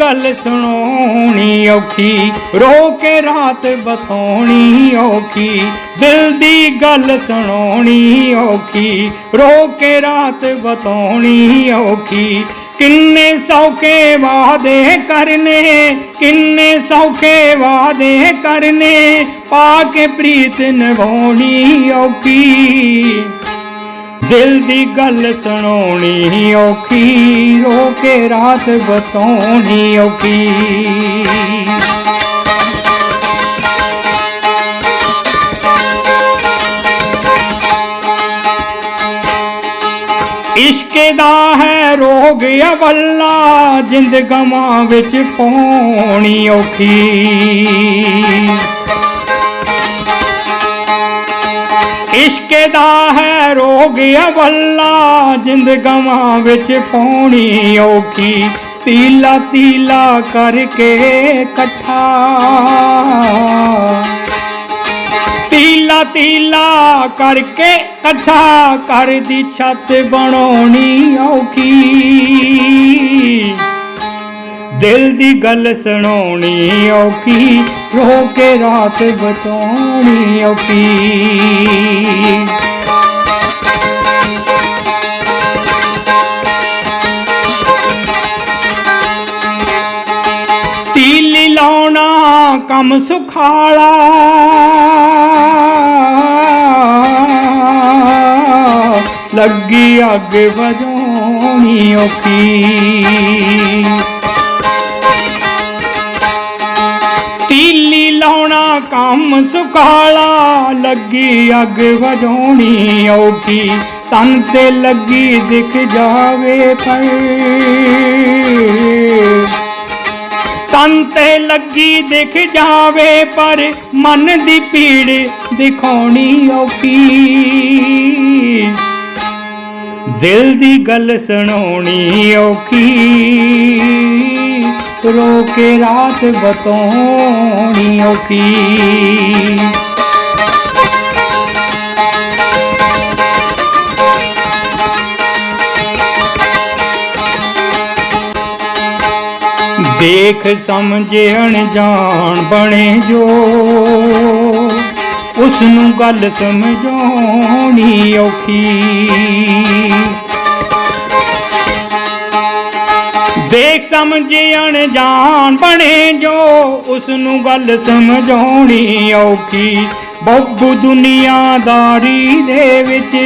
ਗੱਲ ਸੁਣਾਉਣੀ ਔਖੀ, ਰੋ ਕੇ ਰਾਤ ਬਤਾਉਣੀ ਔਖੀ, ਦਿਲ ਦੀ ਗੱਲ ਸੁਣਾਉਣੀ ਔਖੀ, ਰੋ ਕੇ ਰਾਤ ਬਤਾਉਣੀ ਔਖੀ। ਕਿੰਨੇ ਸੌਕੇ ਵਾਦੇ ਕਰਨੇ, ਕਿੰਨੇ ਸੌਕੇ ਵਾਦੇ ਕਰਨੇ, ਪਾ ਕੇ ਪ੍ਰੀਤ ਨਿਭਾਉਣੀ ਔਖੀ। ਦਿਲ ਦੀ ਗੱਲ ਸੁਣਾਉਣੀ ਔਖੀ, ਰੋ ਕੇ ਰਾਤ ਬਤਾਉਣੀ ਔਖੀ। ਇਸ਼ਕ ਦਾ ਹੈ ਰੋਗ ਅਵੱਲਾ, ਜਿੰਦ ਗਮਾਂ ਵਿੱਚ ਪਾਉਣੀ ਔਖੀ। ਇਸ਼ਕ ਦਾ ਹੈ ਰੋਗ ਅਵੱਲਾ, ਜਿੰਦ ਗਵਾਂ ਵਿੱਚ ਪਾਉਣੀ ਔਖੀ। ਤੀਲਾ ਤੀਲਾ ਕਰਕੇ ਇਕੱਠਾ। ਤੀਲਾ ਤੀਲਾ ਕਰਕੇ ਇਕੱਠਾ ਕਰਦੀ ਛੱਤ ਬਣਾਉਣੀ ਔਖੀ। ਦਿਲ ਦੀ ਗੱਲ ਸੁਣਾਉਣੀ ਔਖੀ, ਰੋ ਕੇ ਰਾਤ ਬਤਾਉਣੀ ਔਖੀ। ਤੀਲੀ ਲਾਉਣਾ ਕੰਮ ਸੁਖਾਲਾ। ਲੱਗੀ ਅੱਗ ਵਜਾਉਣੀ ਔਖੀ। ਤੀਲੀ ਲਾਉਣਾ ਕੰਮ ਸੁਖਾਲਾ, ਲੱਗੀ ਅੱਗ ਵਜਾਉਣੀ ਔਖੀ। ਤਨ ਤੇ ਲੱਗੀ ਦਿਖ ਜਾਵੇ ਪਰ ਤਨ ਤੇ ਲੱਗੀ ਦਿਖ ਜਾਵੇ ਪਰ ਮਨ ਦੀ ਪੀੜ ਦਿਖਾਉਣੀ ਔਖੀ। ਦਿਲ ਦੀ ਗੱਲ ਸੁਣਾਉਣੀ ਔਖੀ। ਰੋ ਕੇ ਰਾਤ ਬਤਾਉਣੀ ਔਖੀ ਦੇਖ ਸਮਝੇ ਅਣਜਾਣ ਬਣੇ ਜੋ ਉਸ ਨੂੰ ਗੱਲ ਸਮਝਾਉਣੀ ਔਖੀ ਦੇਖ ਸਮਝੇ ਅਣਜਾਣ ਬਣੇ ਜੋ ਉਸ ਨੂੰ ਗੱਲ ਸਮਝਾਉਣੀ ਔਖੀ। ਬੱਬੂ ਦੁਨੀਆਦਾਰੀ ਦੇ ਵਿੱਚ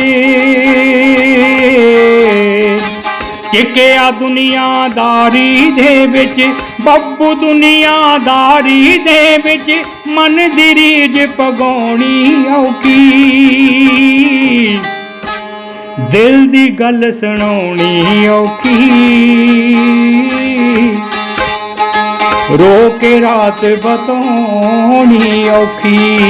ਚਿਕਿਆ ਦੁਨੀਆਦਾਰੀ ਦੇ ਵਿੱਚ, ਬੱਬੂ ਦੁਨੀਆਦਾਰੀ ਦੇ ਵਿੱਚ ਮਨ ਦੀ ਰੀਝ ਪਗਾਉਣੀ ਔਖੀ। ਦਿਲ ਦੀ ਗੱਲ ਸੁਣਾਉਣੀ ਔਖੀ। ਰੋ ਕੇ ਰਾਤ ਬਤਾਉਣੀ ਔਖੀ।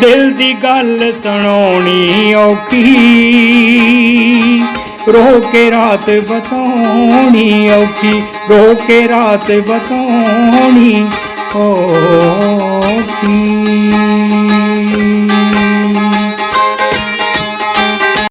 ਦਿਲ ਦੀ ਗੱਲ ਸੁਣਾਉਣੀ ਔਖੀ। ਰੋ ਕੇ ਰਾਤ ਬਤਾਉਣੀ ਔਖੀ। ਰੋ ਕੇ ਰਾਤ ਬਤਾਉਣੀ ਔਖੀ।